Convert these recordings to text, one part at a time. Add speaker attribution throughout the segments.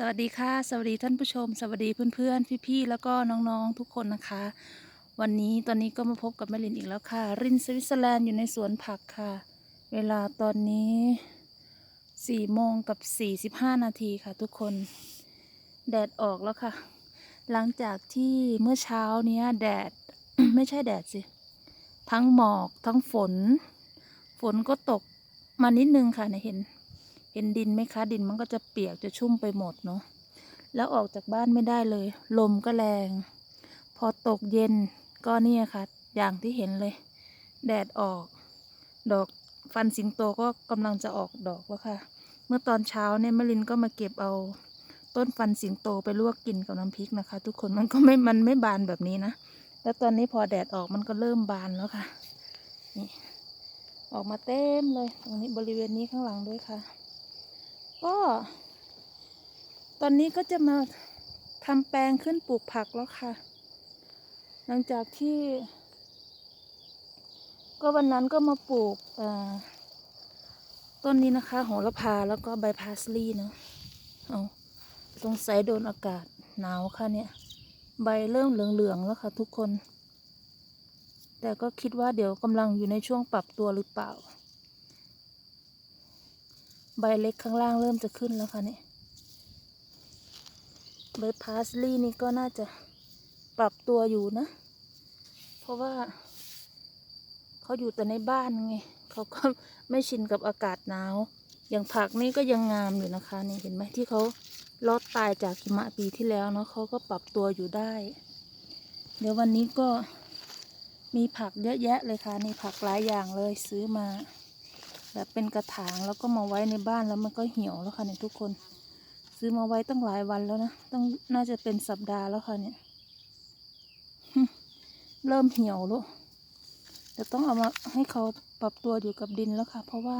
Speaker 1: สวัสดีค่ะ สวัสดีท่านผู้ชม สวัสดีเพื่อนๆ พี่ๆ แล้วก็น้องๆ ทุกคนนะคะ วันนี้ตอนนี้ก็มาพบกับแม่ลินอีกแล้วค่ะ รินสวิตเซอร์แลนด์อยู่ในสวนผักค่ะ เวลาตอนนี้สี่โมงกับสี่สิบห้านาทีค่ะทุกคน แดดออกแล้วค่ะ หลังจากที่เมื่อเช้าเนี้ยแดด ไม่ใช่แดดสิ ทั้งหมอกทั้งฝน ฝนก็ตกมานิดนึงค่ะนี่ยเห็น เห็นดินไหมคะ ดินมันก็จะเปียกจะชุ่มไปหมดเนาะแล้วออกจากบ้านไม่ได้เลย ลมก็แรง พอตกเย็นก็เนี่ยค่ะ อย่างที่เห็นเลย แดดออก ดอกฟันสิงโตก็กำลังจะออกดอกแล้วค่ะ เมื่อตอนเช้าเนี่ยมะลินก็มาเก็บเอา ต้นฟันสิงโตไปลวกกินกับน้ำพริกนะคะ ทุกคนมันก็ไม่มันไม่บานแบบนี้นะแล้วตอนนี้พอแดดออกมันก็เริ่มบานแล้วค่ะนี่ออกมาเต็มเลย ตรงนี้บริเวณนี้ข้างหลังด้วยค่ะ ก็ ตอนนี้ก็จะมาทำแปลงขึ้นปลูกผักแล้วค่ะ หลังจากที่ ก็วันนั้นก็มาปลูกต้นนี้นะคะโหระพาแล้วก็ใบพาสลีย์เนาะเอาสงสัยโดนอากาศหนาวค่ะเนี่ย ใบเริ่มเหลืองๆแล้วค่ะทุกคน แต่ก็คิดว่าเดี๋ยวกำลังอยู่ในช่วงปรับตัวหรือเปล่า ใบเล็กข้างล่างเริ่มจะขึ้นแล้วค่ะเนี่ยใบพาสลีย์นี่ก็น่าจะปรับตัวอยู่นะ เพราะว่า เขาอยู่แต่ในบ้านไงเขาก็ไม่ชินกับอากาศหนาว อย่างผักนี่ก็ยังงามอยู่นะคะ นี่เห็นไหมที่เขาลอดตายจากหิมะปีที่แล้วเนาะเขาก็ปรับตัวอยู่ได้ เดี๋ยววันนี้ก็มีผักเยอะแยะเลยค่ะนี่ผักหลายอย่างเลยซื้อมา แบบเป็นกระถางแล้วก็มาไว้ในบ้านแล้วมันก็เหี่ยวแล้วค่ะเนี่ยทุกคน ซื้อมาไว้ตั้งหลายวันแล้วนะต้องน่าจะเป็นสัปดาห์แล้วค่ะเนี่ยเริ่มเหี่ยวแล้วจะต้องเอามาให้เขาปรับตัวอยู่กับดินแล้วค่ะ เพราะว่า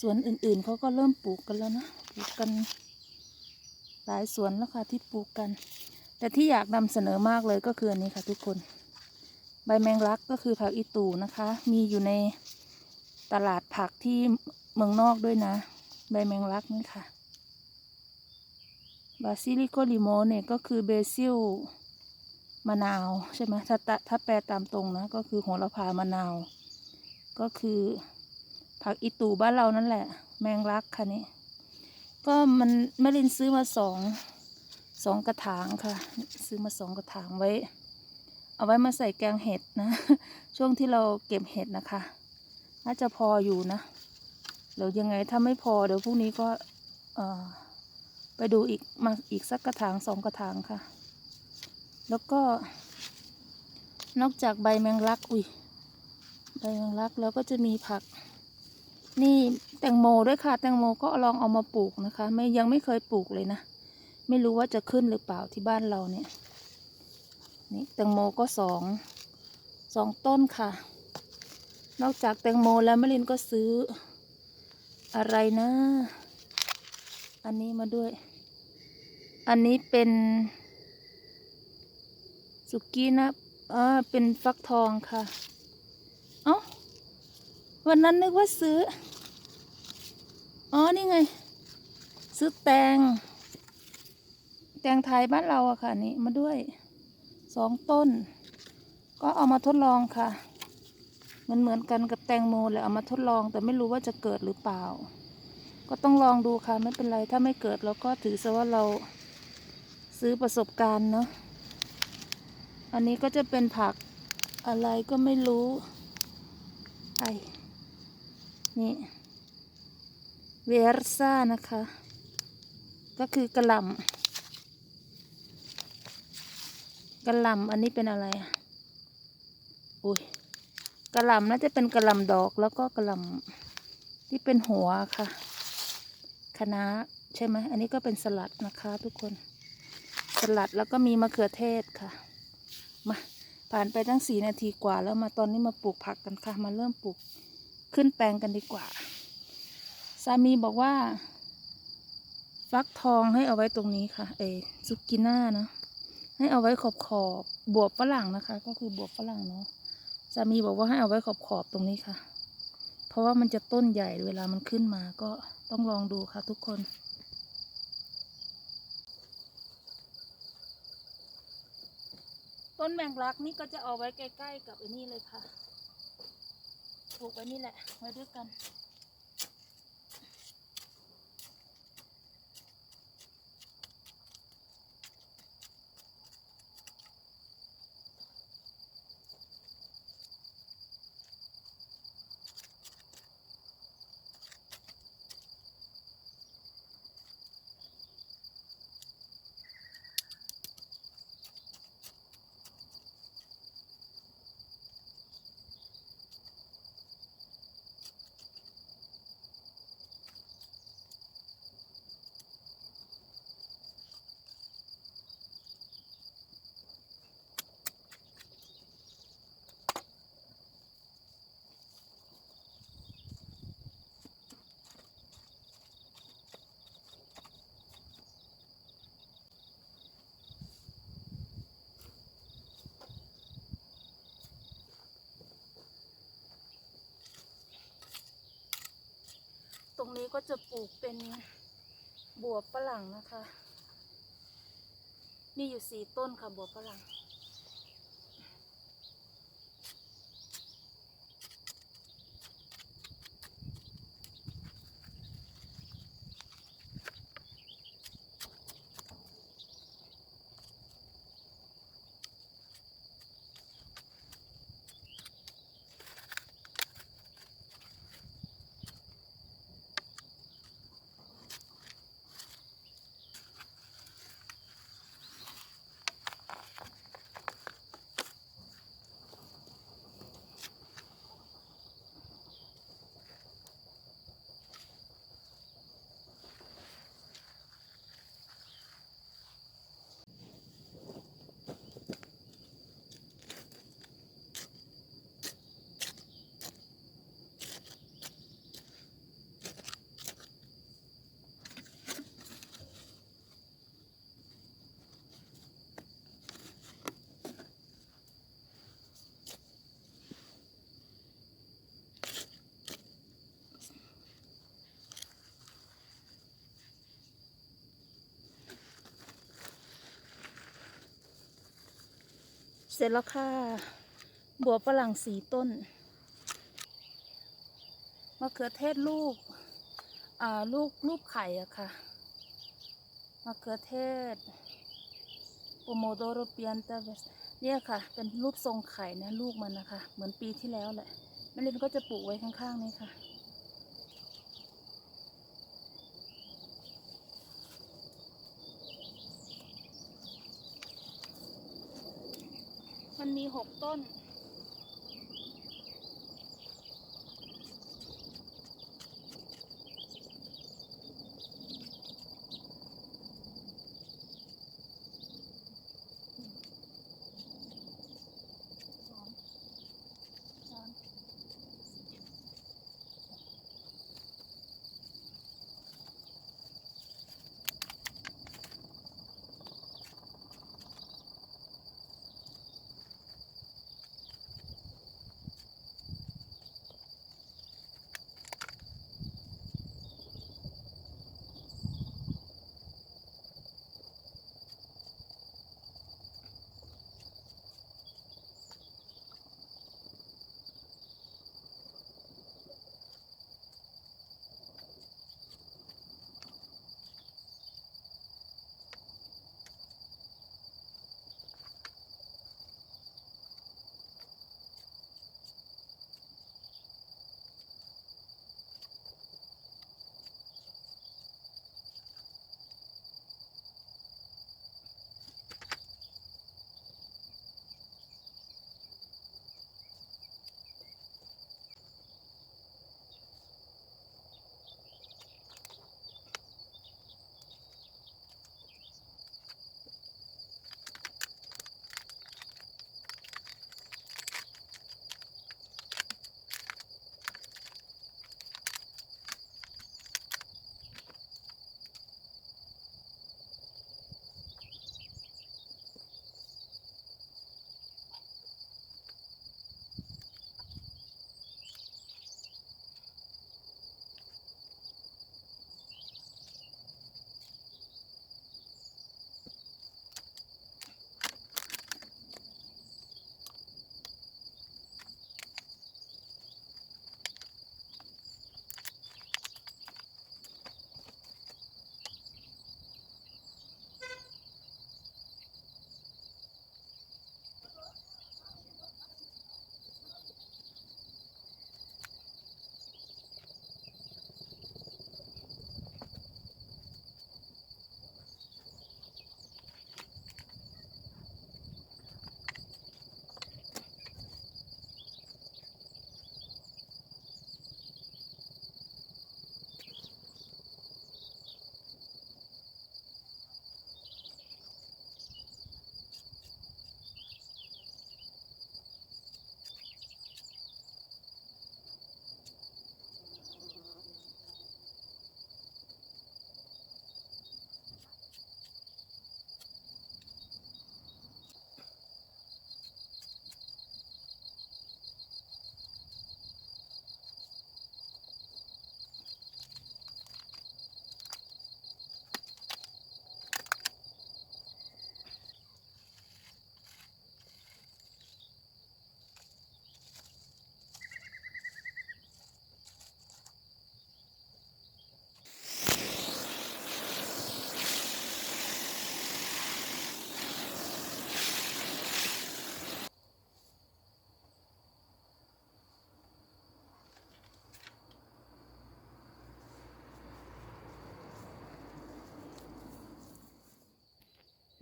Speaker 1: สวนอื่นๆเขาก็เริ่มปลูกกันแล้วนะปลูกกัน หลายสวนแล้วค่ะที่ปลูกกัน แต่ที่อยากนำเสนอมากเลยก็คืออันนี้ค่ะทุกคน ใบแมงลักก็คือผักอีตูนะคะ มีอยู่ใน ตลาดผักที่เมืองนอกด้วยนะ ใบแมงลักนี่ค่ะบาซิลิโกลิโมเนี่ยก็คือเบซิลมะนาวใช่ไหมถ้าถ้าแปลตามตรงนะ ก็คือโหระพามะนาว ก็คือผักอีตูบ้านเรานั่นแหละ แมงลักค่ะนี่ก็มันแม่ลินซื้อมาสองสองกระถางค่ะ ซื้อมาสองกระถางไว้ เอาไว้มาใส่แกงเห็ดนะ ช่วงที่เราเก็บเห็ดนะคะ น่าจะพออยู่นะ เดี๋ยวยังไงถ้าไม่พอเดี๋ยวพรุ่งนี้ก็ไปดูอีกมาอีกสักกระถางสองกระถางค่ะ แล้วก็ นอกจากใบแมงลัก อุ้ย ใบแมงลักแล้วก็จะมีผัก นี่แตงโมด้วยค่ะ แตงโมก็ลองเอามาปลูกนะคะ ไม่ยังไม่เคยปลูกเลยนะ ไม่รู้ว่าจะขึ้นหรือเปล่าที่บ้านเราเนี่ย นี่แตงโมก็สองสองต้นค่ะ นอกจากแตงโมแล้วมะลินก็ซื้อ อะไรนะ อันนี้มาด้วย อันนี้เป็นสุกี้นะเออเป็นฟักทองค่ะ เอ้า วันนั้นนึกว่าซื้อ อ๋อ นี่ไง ซื้อแตง แตงไทยบ้านเราอะค่ะ นี่มาด้วย สองต้น ก็เอามาทดลองค่ะ มันเหมือนกันกับแตงโมแหละเอามาทดลองแต่ไม่รู้ว่าจะเกิดหรือเปล่า ก็ต้องลองดูค่ะไม่เป็นไรถ้าไม่เกิดเราก็ถือซะว่าเราซื้อประสบการณ์เนาะอันนี้ก็จะเป็นผักอะไรก็ไม่รู้ไอนี่เวอร์ซ่านะคะ ก็คือกระหล่ำกระหล่ำอันนี้เป็นอะไรอะอุ้ย กระลำน่าจะเป็นกระลำดอกแล้วก็กระลำที่เป็นหัวค่ะคะน้าใช่ไหมอันนี้ก็เป็นสลัดนะคะทุกคน สลัดแล้วก็มีมะเขือเทศค่ะ มาผ่านไปตั้งสี่นาทีกว่าแล้วมาตอนนี้มาปลูกผักกันค่ะ มาเริ่มปลูกขึ้นแปลงกันดีกว่า สามีบอกว่า ฟักทองให้เอาไว้ตรงนี้ค่ะเอซุกิน่าเนาะให้เอาไว้ขอบขอบบวบฝรั่งนะคะ ก็คือบวบฝรั่งเนาะ จะมีบอกว่าให้เอาไว้ขอบขอบตรงนี้ค่ะ เพราะว่ามันจะต้นใหญ่เวลามันขึ้นมาก็ต้องลองดูค่ะทุกคน ต้นแมงลักนี่ก็จะเอาไว้ใกล้ๆกับไอ้นี่เลยค่ะ ปลูกไว้นี่แหละไว้ด้วยกัน นี้ก็จะปลูกเป็นบัวฝรั่งนะคะ มีอยู่สี่ต้นค่ะบัวฝรั่ง เสร็จแล้วค่ะ บัวฝรั่งสีต้น มะเขือเทศลูก อ่า ลูกรูปไข่อะค่ะ มะเขือเทศโปโมโดโรเปียนตาเวสเนี่ยค่ะ เป็นรูปทรงไข่นะลูกมันนะคะ เหมือนปีที่แล้วแหละแม่ลินก็จะปลูกไว้ข้างๆ นี่ค่ะ มันมีหกต้น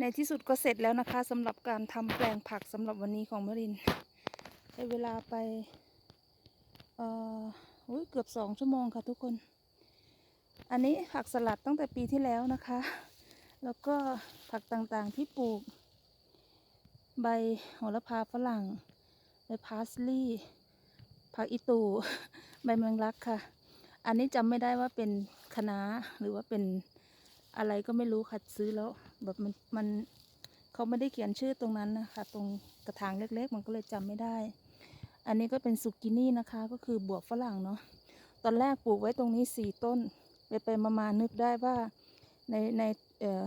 Speaker 1: ในที่สุดก็เสร็จแล้วนะคะสำหรับการทำแปลงผักสำหรับวันนี้ของมรินใช้เวลาไปเอ่อเกือบสองชั่วโมงค่ะทุกคน อันนี้ผักสลัดตั้งแต่ปีที่แล้วนะคะ แล้วก็ผักต่างๆที่ปลูก ใบโหระพาฝรั่งใบพาสลีย์ผักอีตูใบแมงลักค่ะ อันนี้จำไม่ได้ว่าเป็นคะน้าหรือว่าเป็นอะไรก็ไม่รู้ค่ะซื้อแล้ว แบบมันมันเขาไม่ได้เขียนชื่อตรงนั้นนะคะ ตรงกระถางเล็กๆ มันก็เลยจำไม่ได้ อันนี้ก็เป็นสุกินี่นะคะ ก็คือบวบฝรั่งเนาะตอนแรกปลูกไว้ตรงนี้สี่ต้น ไปไปมามานึกได้ว่าในในเอ่อ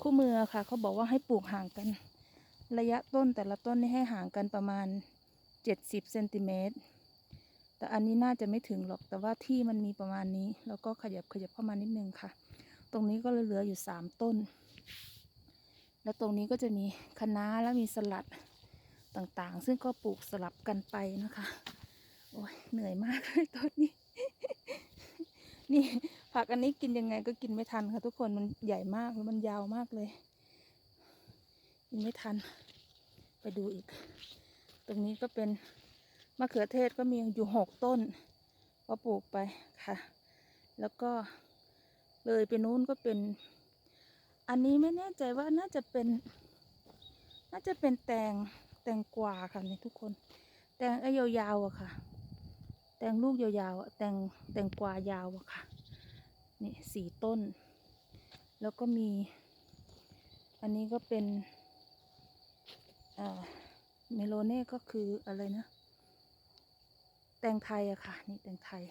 Speaker 1: คู่มือค่ะเขาบอกว่าให้ปลูกห่างกัน ระยะต้นแต่ละต้นนี่ให้ห่างกันประมาณเจ็ดสิบเซนติเมตรแต่อันนี้น่าจะไม่ถึงหรอกแต่ว่าที่มันมีประมาณนี้ แล้วก็ขยับขยับเข้ามานิดนึงค่ะ รงนี้ก็เหลืออยู่สามต้น แล้วตรงนี้ก็จะมีคะน้าแล้วมีสลัดต่างๆ ซึ่งก็ปลูกสลับกันไปนะคะ โอ้ยเหนื่อยมากเลยตอนนี้ นี่ผักอันนี้กินยังไงก็กินไม่ทันค่ะทุกคนมันใหญ่มากแล้วมันยาวมากเลย กินไม่ทัน ไปดูอีก ตรงนี้ก็เป็นมะเขือเทศก็มีอยู่หกต้น ก็ปลูกไปค่ะ แล้วก็ เลยไปนู้นก็เป็น อันนี้ไม่แน่ใจว่าน่าจะเป็น น่าจะเป็นแตงแตงกวาค่ะนี่ทุกคน แตงไอ้ยาวๆอะค่ะ แตงลูกยาวๆอะแตงแตงกวายาวอะค่ะนี่สี่ต้น แล้วก็มี อันนี้ก็เป็นเอ่อเมโลเน่ก็คืออะไรนะ แตงไทยอะค่ะ นี่แตงไทย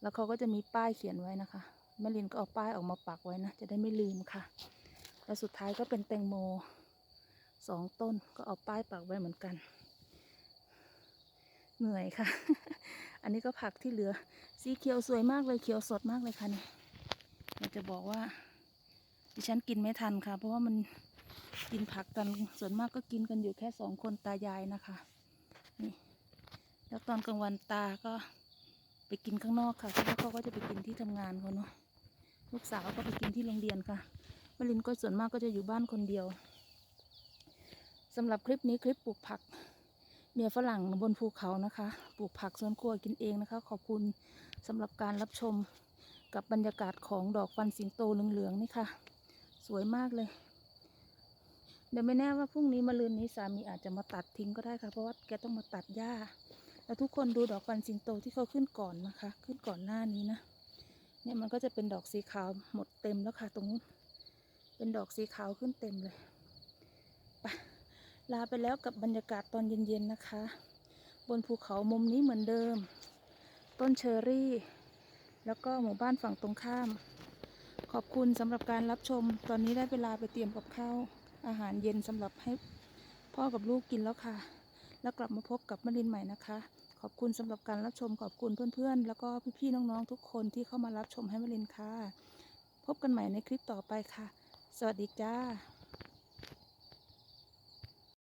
Speaker 1: แล้วเขาก็จะมีป้ายเขียนไว้นะคะ แม่ลินก็เอาป้ายออกมาปักไว้นะ จะได้ไม่ลืมค่ะ แล้วสุดท้ายก็เป็นแตงโมสองต้นก็เอาป้ายปักไว้เหมือนกัน เหนื่อยค่ะ อันนี้ก็ผักที่เหลือ สีเขียวสวยมากเลยเขียวสดมากเลยค่ะนี่อยากจะบอกว่า ดิฉันกินไม่ทันค่ะ เพราะว่ามันกินผักกันส่วนมากก็กินกันอยู่แค่สองคนตายายนะคะนี่แล้วตอนกลางวันตาก็ไปกินข้างนอกค่ะเพราะว่าเขาก็จะไปกินที่ทำงานเขาเนาะ ลูกสาวก็ไปกินที่โรงเรียนค่ะมลินก็ส่วนมากก็จะอยู่บ้านคนเดียวสำหรับคลิปนี้คลิปปลูกผัก เมียฝรั่งบนภูเขานะคะ ปลูกผักสวนครัวกินเองนะคะ ขอบคุณสำหรับการรับชมกับบรรยากาศของดอกฟันสิงโตเหลืองๆนี่ค่ะ สวยมากเลย เดี๋ยวไม่แน่ว่าพรุ่งนี้มะรืนนี้สามีอาจจะมาตัดทิ้งก็ได้ค่ะ เพราะว่าแกต้องมาตัดหญ้า แล้วทุกคนดูดอกฟันสิงโตที่เขาขึ้นก่อนนะคะ ขึ้นก่อนหน้านี้นะ เนี่ยมันก็จะเป็นดอกสีขาวหมดเต็มแล้วค่ะ ตรงนู้น เป็นดอกสีขาวขึ้นเต็มเลยไปลาไปแล้วกับบรรยากาศตอนเย็นๆนะคะ บนภูเขามุมนี้เหมือนเดิม ต้นเชอรี่ แล้วก็หมู่บ้านฝั่งตรงข้าม ขอบคุณสำหรับการรับชม ตอนนี้ได้เวลาไปเตรียมกับข้าวอาหารเย็นสำหรับให้พ่อกับลูกกินแล้วค่ะ แล้วกลับมาพบกับมรินใหม่นะคะ ขอบคุณสำหรับการรับชมขอบคุณเพื่อนๆ แล้วก็พี่ๆน้องๆทุกคนที่เข้ามารับชมให้มรินค่ะ พบกันใหม่ในคลิปต่อไปค่ะ สวัสดีจ้า